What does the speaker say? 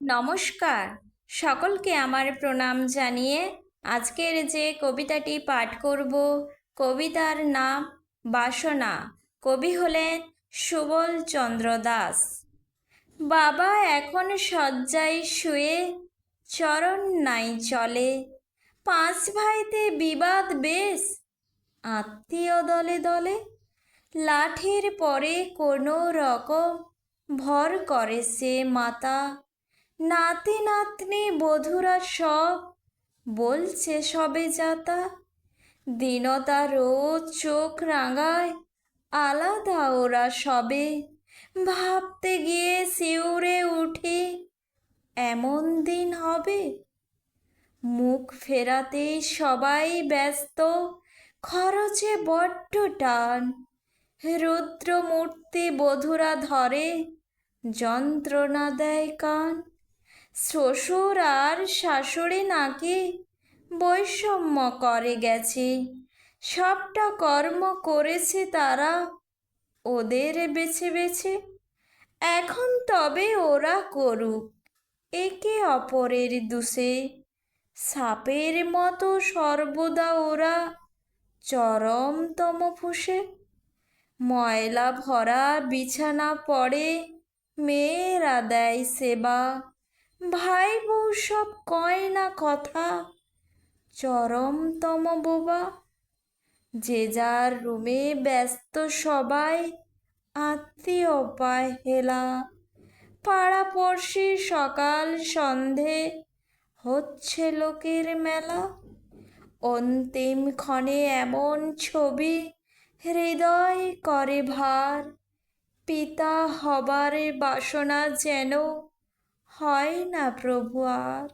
নমস্কার। সকলকে আমার প্রণাম জানিয়ে আজকের যে কবিতাটি পাঠ করব, কবিতার নাম বাসনা। কবি হলেন সুবল চন্দ্র দাস। বাবা এখন শয্যায় শুয়ে, চরণ নাই চলে। পাঁচ ভাইতে বিবাদ বেশ, আত্মীয় দলে দলে। লাঠির পরে কোনো রকম ভর করে সে মাতা। নাতি নাতনি, বধুরা সব বলছে সবে যাতা। দিনতা রোজ চোখ রাঙায়, আলাদা ওরা সবে। ভাবতে গিয়ে শিউরে উঠি, এমন দিন হবে? মুখ ফেরাতে সবাই ব্যস্ত, খরচে বড্ড টান। রুদ্র মূর্তি বধুরা ধরে, যন্ত্রণা দেয় কান। শ্বশুর আর শাশুড়ি নাকি বৈষম্য করে গেছে। সবটা কর্ম করেছে তারা, ওদের বেছে বেছে। এখন তবে ওরা করুক, একে অপরের দুষে। সাপের মতো সর্বদা ওরা চরমতম ফুসে ময়লা ভরা বিছানা পড়ে, মেয়েরা দেয় সেবা। ভাই বউ সব কয় না কথা? চরমতম বোবা। যে যার রুমে ব্যস্ত সবাই আত্মীয় পায় হেলা পাড়াপড়শি সকাল সন্ধে হচ্ছে লোকের মেলা। অন্তিম ক্ষণে এমন ছবি হৃদয় করে ভার। পিতা হবার বাসনা যেন হয় না প্রভু আর?